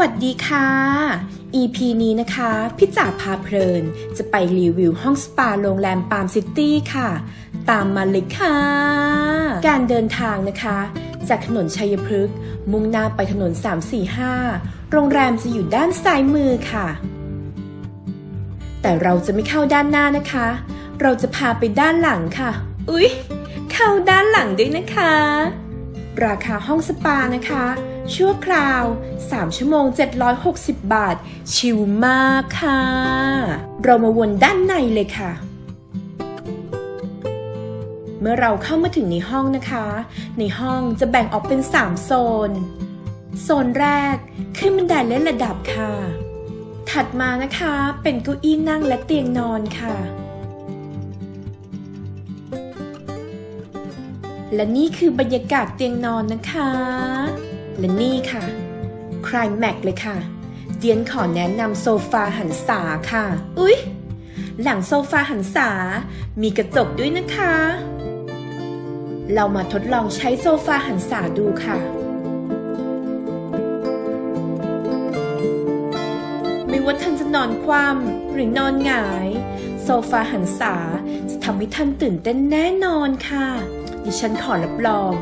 วัสดีค่ะ EP นี้นะคะพี่จ๋าพาเพลิน จะไปรีวิวห้องสปาโรงแรมปาล์มซิตี้ค่ะ ตามมาเลยค่ะ การเดินทางนะคะ จากถนนชัยพฤกษ์มุ่งหน้าไปถนน 345 โรงแรมจะอยู่ด้านซ้ายมือค่ะ แต่เราจะไม่เข้าด้านหน้านะคะ เราจะพาไปด้านหลังค่ะ อุ๊ย เข้าด้านหลังด้วยนะคะ ราคาห้องสปานะคะ ชั่วคราว 3 ชั่วโมง 760 บาท ชิลมากค่ะ เรามาวนด้านในเลยค่ะ เมื่อเราเข้ามาถึงในห้องนะคะ ในห้องจะแบ่งออกเป็น 3 โซน โซนแรกขึ้นบันไดเล่นระดับค่ะ ถัดมานะคะเป็นเก้าอี้นั่งและเตียงนอนค่ะและนี่คือบรรยากาศเตียงนอนนะคะ และนี่ค่ะคลายแม็กเลยค่ะ เดียนขอแนะนำโซฟาหันษาค่ะ อุ๊ย หลังโซฟาหันษา มีกระจกด้วยนะคะ เรามาทดลองใช้โซฟาหันษาดูค่ะ ไม่ว่าท่านจะนอนคว่ำหรือนอนหงาย โซฟาหันษาจะทำให้ท่านตื่นเต้นแน่นอนค่ะ ดิฉันขอรับรอง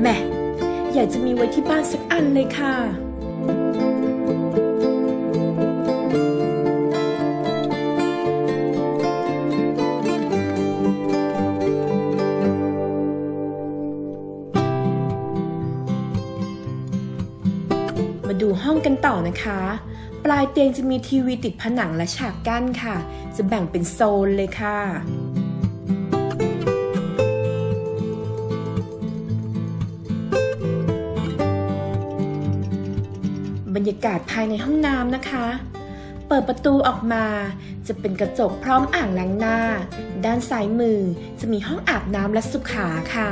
แม่ อยากจะมีไว้ที่บ้านสักอันเลยค่ะ มาดูห้องกันต่อนะคะ ปลายเตียงจะมีทีวีติดผนังและฉากกั้นค่ะ จะแบ่งเป็นโซนเลยค่ะ บรรยากาศภายในห้องน้ำนะคะ เปิดประตูออกมาจะเป็นกระจกพร้อมอ่างล้างหน้า ด้านซ้ายมือจะมีห้องอาบน้ำและสุขาค่ะ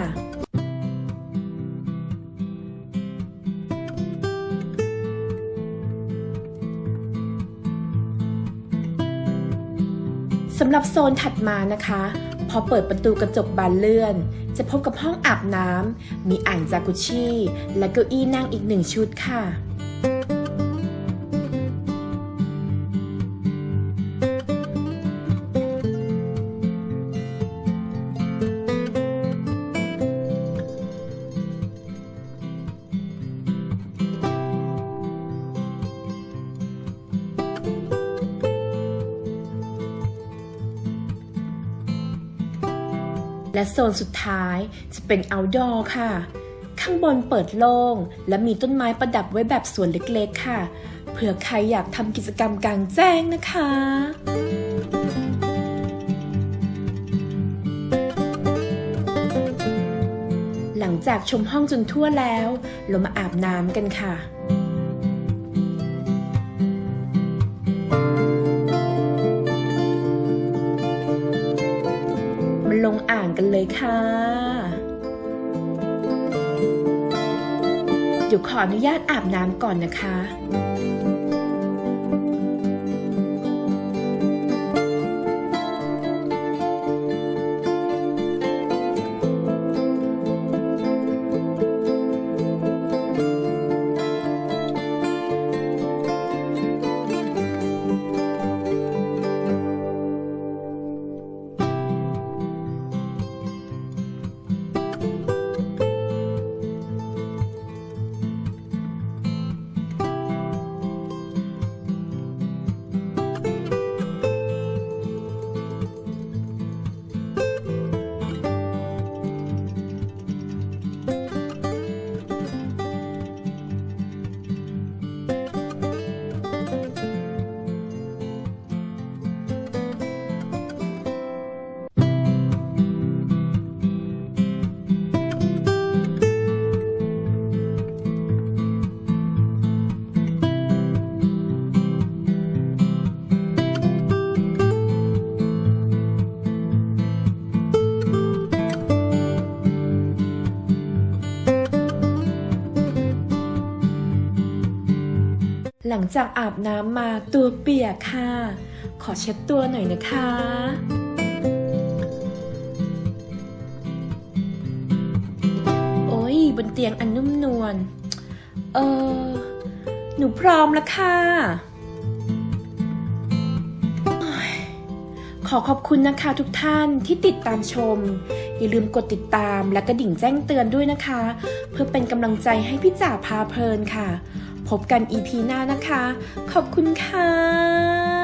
สำหรับโซนถัดมานะคะ พอเปิดประตูกระจกบานเลื่อน จะพบกับห้องอาบน้ำมีอ่างจากุชี่และเก้าอี้นั่งอีกหนึ่งชุดค่ะ และโซนสุดท้ายจะเป็น outdoor ค่ะ ข้างบนเปิดโล่ง และมีต้นไม้ประดับไว้แบบสวนเล็กๆค่ะ เผื่อใครอยากทำกิจกรรมกลางแจ้งนะคะหลังจากชมห้องจนทั่วแล้ว เรามาอาบน้ำกันค่ะ กันเลยค่ะเดี๋ยวขออนุญาตอาบน้ำก่อนนะคะ ลังจากอาบน้ำมาตัวเปียกค่ะ ขอเช็ดตัวหน่อยนะคะโอ้ยบนเตียงอันนุ่มนวล เออ หนูพร้อมแล้วค่ะ ขอขอบคุณนะคะทุกท่านที่ติดตามชม อย่าลืมกดติดตามและกระดิ่งแจ้งเตือนด้วยนะคะ เพื่อเป็นกำลังใจให้พี่จ่าพาเพลินค่ะ พบกัน EP หน้านะคะ ขอบคุณค่ะ